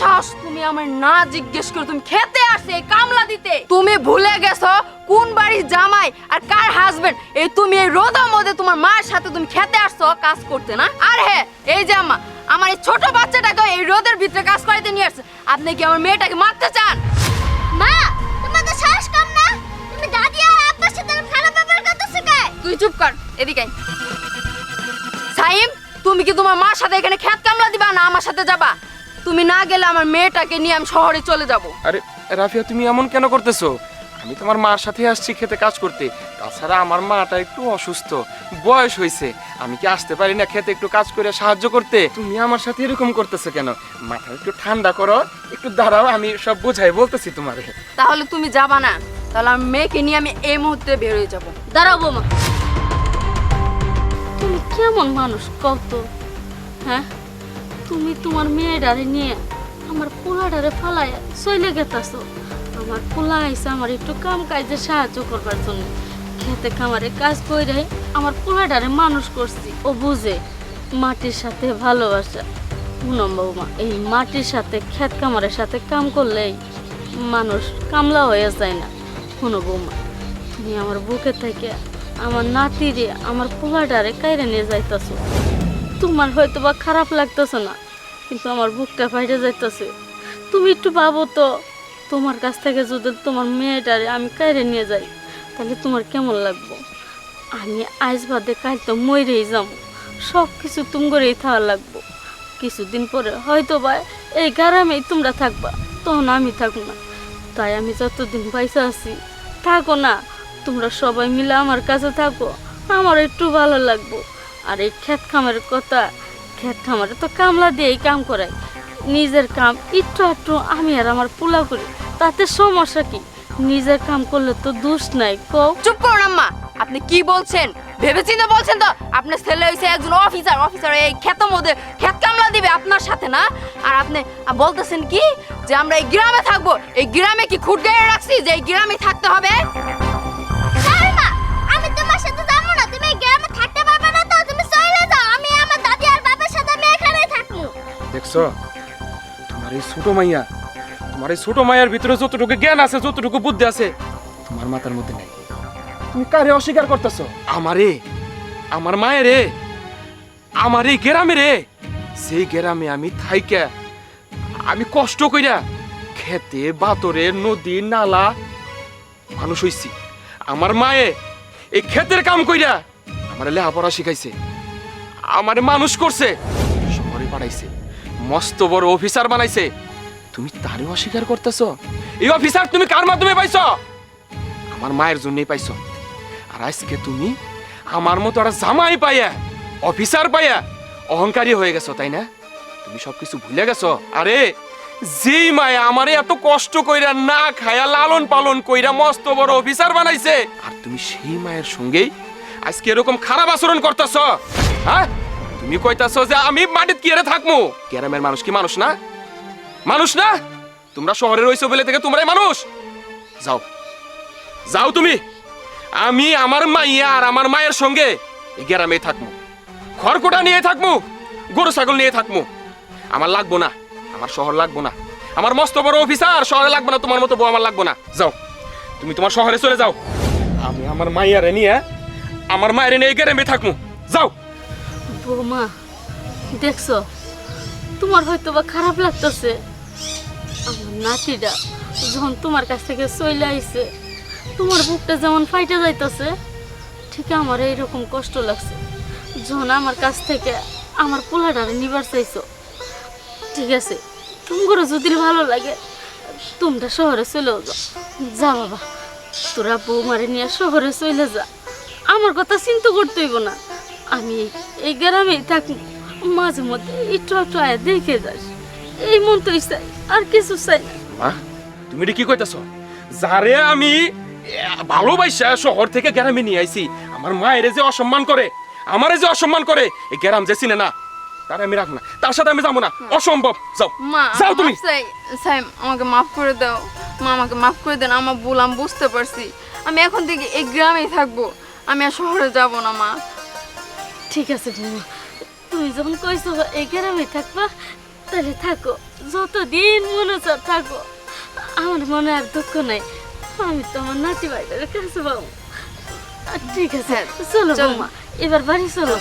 সাহস তুমি আমার না জিজ্ঞেস করে তুমি খেতে এই কামলা দিতে। তুমি ভুলে গেছো কোন বাড়ির জামাই আর কার হাজবেন্ড এই তুমি এই রোদার মধ্যে তোমার মায়ের সাথে তুমি খেতে আসছো কাজ করতে না? আর হ্যাঁ এই যে আম্মা আমার এই ছোট বাচ্চাটাকে এই রোদের ভিতরে কাজ করাইতে নিয়ে আসছে। আপনি কি আমার মেয়েটাকে মারতে চান? মা তোমার তো সাহস কম না? তুমি দাদি আর আব্বার সাথে খারাপ ব্যবহার করতেছো কে তুই চুপ কর এদিকে। সাইম তুমি কি তোমার মার সাথে এখানে খেত কামলা দিবা না আমার সাথে যাবা? তুমি না গেলে আমার মেয়েটাকে নিয়ে আমি শহরে চলে যাব। আরে রাফিয়া তুমি এমন কেন করতেছো? আমি তোমার মার সাথে আসছি খেতে কাজ করতে। তাছাড়া আমার মাটা একটু অসুস্থ। বয়স হয়েছে আমি কি আসতে পারি না খেতে একটু কাজ করে সাহায্য করতে? তুমি আমার সাথে এরকম করতেছো কেন? মাথা একটু ঠান্ডা করো। একটু দাঁড়াও আমি সব বোঝাই বলতেছি তোমারে। তাহলে তুমি যাবা না? তাহলে আমার মেয়েকে নিয়ে আমি এই মুহূর্তে বের হয়ে যাব। দাঁড়াও বৌমা। তুমি কেমন মানুষ কত? হ্যাঁ? তুমি তোমার মেয়েটারে নিয়ে আমার পোলাটারে ফালায় চলে গেতাছো। আমার পোলা আইসে আমার একটু কাম কাজে সাহায্য করবার জন্য। খেতে খামারে কাজ করে আমার পোলাটারে মানুষ করছি, ও বুঝে। মাটির সাথে ভালোবাসা। পুনম বৌমা, এই মাটির সাথে ক্ষেত কামারের সাথে কাম করলেই মানুষ কামলা হয়ে যায় না। শুনো বৌমা, তুমি আমার বুকে থেকে আমার নাতিরে, আমার পোলাটারে কাইরে নিয়ে যাইতেছো। তোমার হয়তো বা খারাপ লাগতেছে না, কিন্তু আমার বুকটা বাইরে যাইতেছে। তুমি একটু ভাবো তো, তোমার কাছ থেকে যদি তোমার মেয়েটারে আমি কাইরে নিয়ে যাই, তাহলে তোমার কেমন লাগবো? আমি আইস বাদে কাল তো মরেই যাব সব কিছু তুম করেই থাকা লাগবো। কিছুদিন পরে হয়তো বা এই গ্রামেই তোমরা থাকবা, তখন আমি থাকব না। তাই আমি যতদিন পয়সা আছি, থাকো না, তোমরা সবাই মিলে আমার কাছে থাকো আমার একটু ভালো লাগবো। আর এই ক্ষেত খামারের কথা, ক্ষেত খামারে তো কামলা দিয়েই কাম করাই নিজের কাম একটু একটু আমি আর আমার পোলা করি। তাতে সমস্যা কি? নিজের কাম করলে তো দোষ নাই, কও। চুপ করুন আম্মা, আপনি কি বলছেন? ভেবেচিন্তে বলছেন তো, আপনার ছেলে হয়েছে একজন অফিসার অফিসার এই ক্ষেতের মধ্যে ক্ষেত কামলা দিবে আপনার সাথে, না? আর আপনি বলতেছেন কি? যে আমরা এই গ্রামে থাকব, এই গ্রামে কি খুঁট রাখছি? যে এই গ্রামে থাকতে হবে? দেখছ তোমার এই ছোট মাইয়া, তোমার এই ছোট মাইয়ার ভিতরে যতটুকু জ্ঞান আছে, যতটুকু বুদ্ধি আছে, তোমার মাথার মধ্যে নাই। তুমি কারে অস্বীকার করতেছো? আমারে, আমার মায়ের রে আমার এই গ্রামে রে সেই গ্রামে আমি থাইকা, আমি কষ্ট কইরা খেতে, বাতরে, নদী, নালা মানুষ হইছি। আমার মায়ে এই ক্ষেতের কাম কইরা আমার লেখাপড়া শিখাইছে। আমারে মানুষ করছে, শহরে পাঠাইছে। মস্ত বড় অফিসার বানাইছে। তুমি তারও অস্বীকার করতেছো? এই অফিসার তুমি কার মাধ্যমে পাইছ? আমার মায়ের জন্যই পাইছ। আর আজকে তুমি আমার মতো একটা জামাই পাইয়া, অফিসার পাইয়া অহংকারী হয়ে গেছো, তাই না? তুমি সবকিছু ভুলে গেছো? আরে, যেই মায়া আমারে এত কষ্ট কইরা না খায়া লালন পালন কইরা মস্ত বড় অফিসার বানাইছে, আর তুমি সেই মায়ের সঙ্গেই আজকে এরকম খারাপ আচরণ করতেছ হ্যাঁ? তুমি কইতাছ যে আমি মাটিত কি এরে থাকমু? গ্রামের মানুষ কি মানুষ না? মানুষ না? তোমরা শহরে রইছো বলে থেকে তোমরাই মানুষ। যাও। যাও তুমি। আমি আমার মাইয়া আর আমার মায়ের সঙ্গে এই গ্রামে থাকমু। খড়কুটা নিয়ে থাকমু, গরু ছাগল নিয়ে থাকমু। আমার লাগবো না। আমার শহর লাগবো না। আমার মস্ত বড় অফিসার, শহরে লাগবো না, তোমার মতো বউ আমার লাগবো না। যাও। তুমি তোমার শহরে চলে যাও। আমি আমার মাইয়ারে নিয়ে, আমার মায়ের নিয়ে গ্রামে থাকমু। যাও। বৌমা, দেখছ? তোমার হয়তো বা খারাপ লাগতেছে। আমার নাতিটা যখন তোমার কাছ থেকে চলে আইছে, তোমার বুকটা যেমন ফাইটে যাইতেছে, ঠিক আমার এইরকম কষ্ট লাগছে। যখন আমার কাছ থেকে আমার পোলাটারে নিবার চাইছো, ঠিক আছে তোমার যদি ভালো লাগে, তোমরা শহরে চলেও যাও। যা বাবা, তোরা বৌমারে নিয়ে শহরে চলে যা। আমার কথা চিন্তা করতে হইব না। আমি এই গ্রামেই থাকি মাঝে মধ্যে একটু একটু আয় দেখে যাস এই মন তো চাই আর কিছু চাই না। মা তুমি কি কইতাছ? যারে আমি ভালোবাসা শহর থেকে গ্রামে নিয়ে আইছি আমার মায়ের যে অসম্মান করে আমারে যে অসম্মান করে এই গ্রাম যে চিনে না তার আমি রাখব না। তার সাথে আমি যাব না। অসম্ভব যাও। মা যাও তুমি। সাইম আমাকে মাফ করে দাও। মা আমাকে মাফ করে দেন আমার ভুল আমি বুঝতে পারছি। আমি এখন থেকে এই গ্রামেই থাকব। আমি আর শহরে যাব না মা। ঠিক আছে বৌমা। তুমি যখন কইছো এই গ্রামে থাকবা তাহলে থাকো। যতদিন মনে চাও থাকো। আমার মনে আর দুঃখ নাই। আমি তোমার নাতি ভাইটার কাছে পাবো। ঠিক আছে চলো চলো। বৌমা এবার বাড়ি চলো।